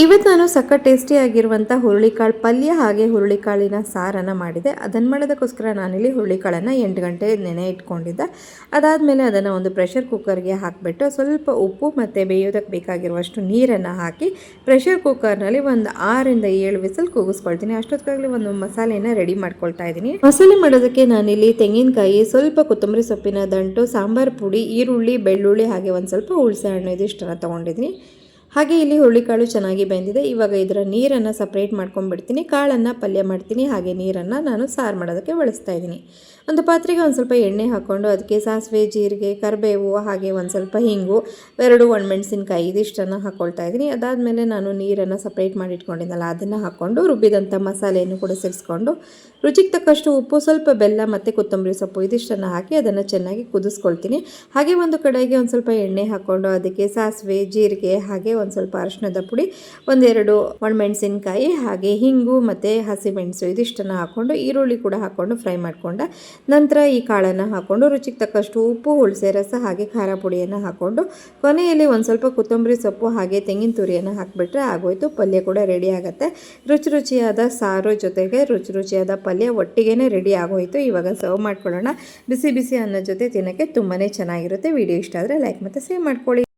ಇವತ್ತು ನಾನು ಸಕ್ಕ ಟೇಸ್ಟಿಯಾಗಿರುವಂಥ ಹುರುಳಿಕಾಳು ಪಲ್ಯ ಹಾಗೆ ಹುರುಳಿಕಾಳಿನ ಸಾರನ್ನು ಮಾಡಿದೆ. ಅದನ್ನು ಮಾಡೋದಕ್ಕೋಸ್ಕರ ನಾನಿಲ್ಲಿ ಹುರುಳಿಕಾಳನ್ನು ಎಂಟು ಗಂಟೆ ನೆನೆ ಇಟ್ಕೊಂಡಿದ್ದೆ. ಅದಾದಮೇಲೆ ಅದನ್ನು ಒಂದು ಪ್ರೆಷರ್ ಕುಕ್ಕರ್ಗೆ ಹಾಕಿಬಿಟ್ಟು ಸ್ವಲ್ಪ ಉಪ್ಪು ಮತ್ತು ಬೇಯೋದಕ್ಕೆ ಬೇಕಾಗಿರುವಷ್ಟು ನೀರನ್ನು ಹಾಕಿ ಪ್ರೆಷರ್ ಕುಕ್ಕರ್ನಲ್ಲಿ ಒಂದು ಆರರಿಂದ ಏಳು ವಿಸಲ್ ಕೂಗಿಸ್ಕೊಳ್ತೀನಿ. ಅಷ್ಟೊತ್ತಿಗಾಗಲೇ ಒಂದು ಮಸಾಲೆಯನ್ನು ರೆಡಿ ಮಾಡ್ಕೊಳ್ತಾ ಇದ್ದೀನಿ. ಮಸಾಲೆ ಮಾಡೋದಕ್ಕೆ ನಾನಿಲ್ಲಿ ತೆಂಗಿನಕಾಯಿ, ಸ್ವಲ್ಪ ಕೊತ್ತಂಬರಿ ಸೊಪ್ಪಿನ ದಂಟು, ಸಾಂಬಾರು ಪುಡಿ, ಈರುಳ್ಳಿ, ಬೆಳ್ಳುಳ್ಳಿ ಹಾಗೆ ಒಂದು ಸ್ವಲ್ಪ ಹುಳಸೆ ಹಣ್ಣು ಇದಿಷ್ಟನ್ನು ತೊಗೊಂಡಿದ್ದೀನಿ. ಹಾಗೆ ಇಲ್ಲಿ ಹುರುಳಿಕಾಳು ಚೆನ್ನಾಗಿ ಬೆಂದಿದೆ. ಇವಾಗ ಇದರ ನೀರನ್ನು ಸಪ್ರೇಟ್ ಮಾಡ್ಕೊಂಡ್ಬಿಡ್ತೀನಿ. ಕಾಳನ್ನು ಪಲ್ಯ ಮಾಡ್ತೀನಿ. ಹಾಗೆ ನೀರನ್ನು ನಾನು ಸಾರು ಮಾಡೋದಕ್ಕೆ ಬಳಸ್ತಾ ಇದ್ದೀನಿ. ಒಂದು ಪಾತ್ರೆಗೆ ಒಂದು ಸ್ವಲ್ಪ ಎಣ್ಣೆ ಹಾಕ್ಕೊಂಡು ಅದಕ್ಕೆ ಸಾಸಿವೆ, ಜೀರಿಗೆ, ಕರಿಬೇವು, ಹಾಗೆ ಒಂದು ಸ್ವಲ್ಪ ಹಿಂಗು, ಎರಡು ಒಣಮೆಣಸಿನ್ಕಾಯಿ ಇದಿಷ್ಟನ್ನು ಹಾಕ್ಕೊಳ್ತಾ ಇದ್ದೀನಿ. ಅದಾದಮೇಲೆ ನಾನು ನೀರನ್ನು ಸಪ್ರೇಟ್ ಮಾಡಿ ಇಟ್ಕೊಂಡಿದ್ದಲ್ಲ ಅದನ್ನು ಹಾಕ್ಕೊಂಡು ರುಬ್ಬಿದಂಥ ಮಸಾಲೆಯನ್ನು ಕೂಡ ಸೇರಿಸ್ಕೊಂಡು, ರುಚಿಗೆ ತಕ್ಕಷ್ಟು ಉಪ್ಪು, ಸ್ವಲ್ಪ ಬೆಲ್ಲ ಮತ್ತು ಕೊತ್ತಂಬರಿ ಸೊಪ್ಪು ಇದಿಷ್ಟನ್ನು ಹಾಕಿ ಅದನ್ನು ಚೆನ್ನಾಗಿ ಕುದಿಸ್ಕೊಳ್ತೀನಿ. ಹಾಗೆ ಒಂದು ಕಡೆಗೆ ಒಂದು ಸ್ವಲ್ಪ ಎಣ್ಣೆ ಹಾಕ್ಕೊಂಡು ಅದಕ್ಕೆ ಸಾಸಿವೆ, ಜೀರಿಗೆ, ಹಾಗೆ ಒಂದು ಸ್ವಲ್ಪ ಅರಿಶಿಣದ ಪುಡಿ, ಒಂದೆರಡು ಒಣಮೆಣಸಿನಕಾಯಿ, ಹಾಗೆ ಹಿಂಗು ಮತ್ತು ಹಸಿಮೆಣಸು ಇದಿಷ್ಟನ್ನು ಹಾಕ್ಕೊಂಡು ಈರುಳ್ಳಿ ಕೂಡ ಹಾಕ್ಕೊಂಡು ಫ್ರೈ ಮಾಡಿಕೊಂಡೆ ನಂತರ ಈ ಕಾಳನ್ನು ಹಾಕ್ಕೊಂಡು ರುಚಿಗೆ ತಕ್ಕಷ್ಟು ಉಪ್ಪು, ಹುಳಸೆ, ರಸ ಹಾಗೆ ಖಾರ ಪುಡಿಯನ್ನು ಹಾಕ್ಕೊಂಡು ಕೊನೆಯಲ್ಲಿ ಒಂದು ಸ್ವಲ್ಪ ಕೊತ್ತಂಬರಿ ಸೊಪ್ಪು ಹಾಗೆ ತೆಂಗಿನ ತುರಿಯನ್ನು ಹಾಕಿಬಿಟ್ರೆ ಆಗೋಯ್ತು. ಪಲ್ಯ ಕೂಡ ರೆಡಿ ಆಗುತ್ತೆ. ರುಚಿ ರುಚಿಯಾದ ಸಾರು ಜೊತೆಗೆ ರುಚಿ ರುಚಿಯಾದ ಪಲ್ಯ ಒಟ್ಟಿಗೆ ರೆಡಿ ಆಗೋಯ್ತು. ಇವಾಗ ಸರ್ವ್ ಮಾಡ್ಕೊಳ್ಳೋಣ. ಬಿಸಿ ಬಿಸಿ ಅನ್ನೋ ಜೊತೆ ತಿನ್ನೋಕ್ಕೆ ತುಂಬಾ ಚೆನ್ನಾಗಿರುತ್ತೆ. ವಿಡಿಯೋ ಇಷ್ಟ ಆದರೆ ಲೈಕ್ ಮತ್ತು ಸೇವ್ ಮಾಡ್ಕೊಳ್ಳಿ.